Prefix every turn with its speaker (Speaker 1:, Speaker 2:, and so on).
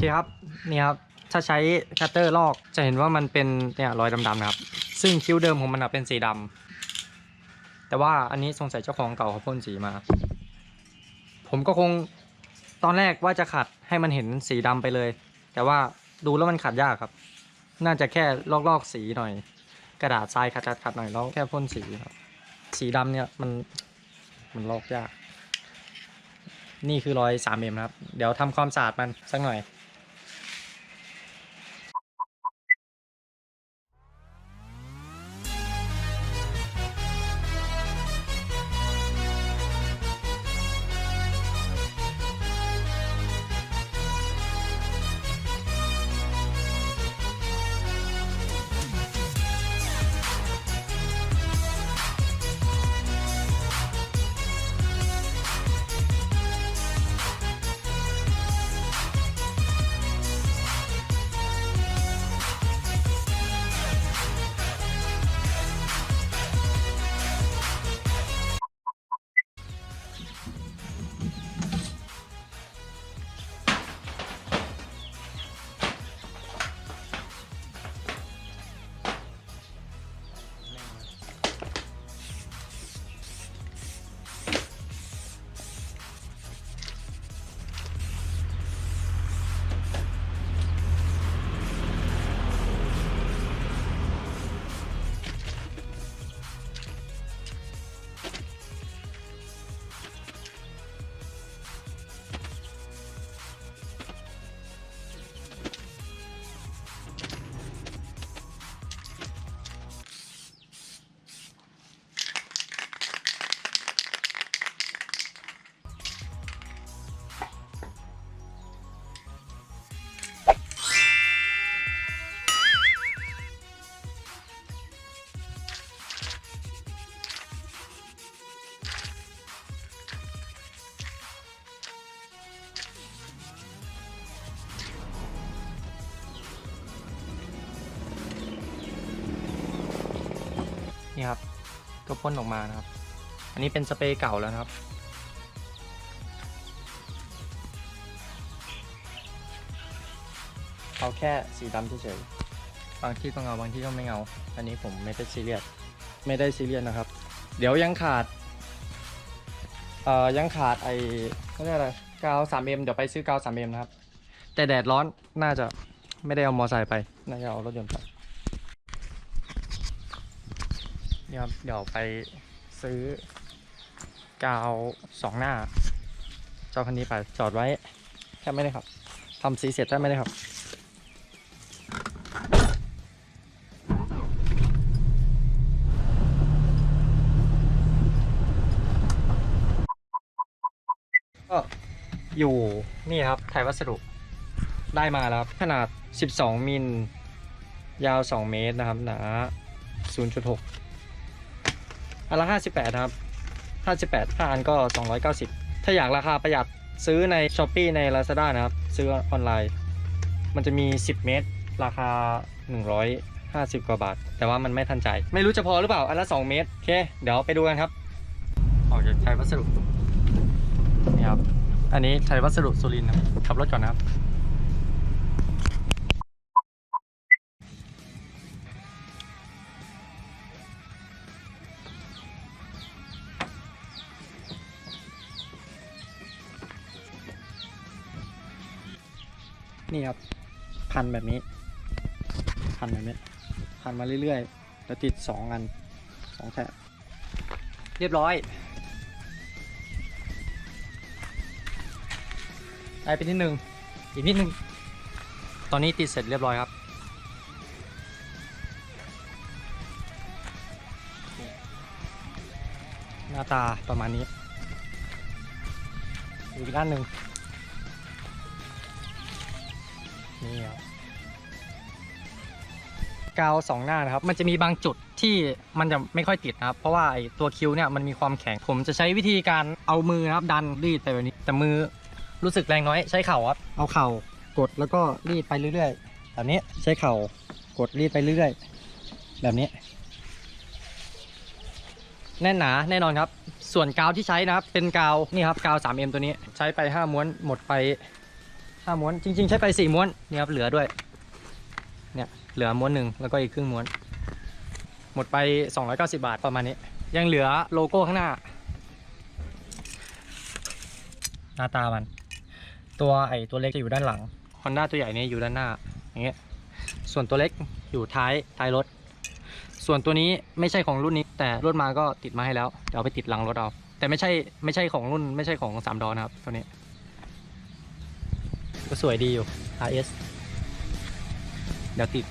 Speaker 1: เคครับนี่ครับถ้าใช้คัตเตอร์ลอกจะเห็นว่ามันเป็นเนี่ยรอยดำๆนะครับ ซึ่งคิ้วเดิมของมันเป็นสีดำแต่ว่าอันนี้สงสัยเจ้าของเก่าเขาพ่นสีมา ผมก็คงตอนแรกว่าจะขัดให้มันเห็นสีดำไปเลย แต่ว่าดูแล้วมันขัดยากครับ น่าจะแค่ลอกๆสีหน่อย กระดาษทรายขัดๆขัดหน่อยแล้วแค่พ่นสีครับ สีดำเนี่ยมันมันลอกยาก นี่คือรอยสามเอ็มครับ เดี๋ยวทำความสะอาดมันสักหน่อย นี่ครับ ก็พ่นออกมานะครับ อันนี้เป็นสเปรย์เก่าแล้วนะครับ เอาแค่สีดำเฉยๆบางที่ก็เงาบางที่ก็ไม่เงา อันนี้ผมไม่ได้ซีเรียสไม่ได้ซีเรียสนะครับ เดี๋ยวยังขาดเอ่อยังขาดไอ้เขาเรียกอะไรกาว 3M เดี๋ยวไปซื้อกาว 3M นะครับ แต่แดดร้อนน่าจะไม่ได้เอามอไซค์ไป น่าจะเอารถยนต์ไป เนี่ยครับเดี๋ยวไปซื้อกาวสองหน้าเจ้าคันนี้ไปจอดไว้แค่ไม่ได้ครับทำสีเสร็จแค่ไม่ได้ครับก็อยู่นี่ครับไทยวัสดุได้มาแล้วครับขนาด 12 มิล ยาว 2 เมตรนะครับ หนา 0.6 อันละ 58 ครับ 58ถ้าอันก็ 290 ถ้าอยากราคาประหยัดซื้อใน s h อ p e e ใน Lazada นะครับ ซื้อออนไลน์ มันจะมี 10 เมตร ราคา 150 กว่าบาท แต่ว่ามันไม่ทันใจ ไม่รู้จะพอหรือเปล่า อันละ 2 เมตร โอเค เดี๋ยวไปดูกันครับออกจากไทยวัสดุนี่ครับ อันนี้ไทยวัสดุสุรินทร์นะครับขับรถก่อนนะครับ นี่ครับ พันแบบนี้ พันแบบนี้ พันมาเรื่อยๆ แล้วติดสองอันสองแถบเรียบร้อย ได้ไปนิดนึง อีกนิดนึง ตอนนี้ติดเสร็จเรียบร้อยครับหน้าตาประมาณนี้ อีกด้านหนึ่ง นี่ครับกาวสองหน้านะครับ มันจะมีบางจุดที่มันจะไม่ค่อยติดนะครับ เพราะว่าไอ้ตัวคิ้วเนี่ยมันมีความแข็ง ผมจะใช้วิธีการเอามือนะครับ ดันรีดไปแบบนี้ แต่มือรู้สึกแรงน้อยใช้เข่าครับ เอาเข่ากดแล้วก็รีดไปเรื่อยๆ แบบนี้ใช้เข่ากดรีดไปเรื่อยๆ แบบนี้ แน่นหนาแน่นอนครับ ส่วนกาวที่ใช้นะครับ เป็นกาวนี่ครับกาว 3M ตัวนี้ ใช้ไป 5 ม้วนหมดไป ห้าม้วนจริง ๆ ใช้ไปสี่ม้วนเนี่ยครับเหลือด้วยเนี่ยเหลือม้วนหนึ่งแล้วก็อีกครึ่งม้วน หมดไป 290 บาทประมาณนี้ ยังเหลือโลโก้ข้างหน้า หน้าตามัน ตัวไอตัวเล็กจะอยู่ด้านหลัง Honda ตัวใหญ่เนี่ยอยู่ด้านหน้าอย่างเงี้ยส่วนตัวเล็กอยู่ท้ายท้ายรถ ส่วนตัวนี้ไม่ใช่ของรุ่นนี้ แต่รถมาก็ติดมาให้แล้วเดี๋ยวเอาไปติดหลังรถเอาแต่ไม่ใช่ไม่ใช่ของรุ่นไม่ใช่ของสามดอนะครับตัวนี้ ก็สวยดีอยู่ RS เดี๋ยวติด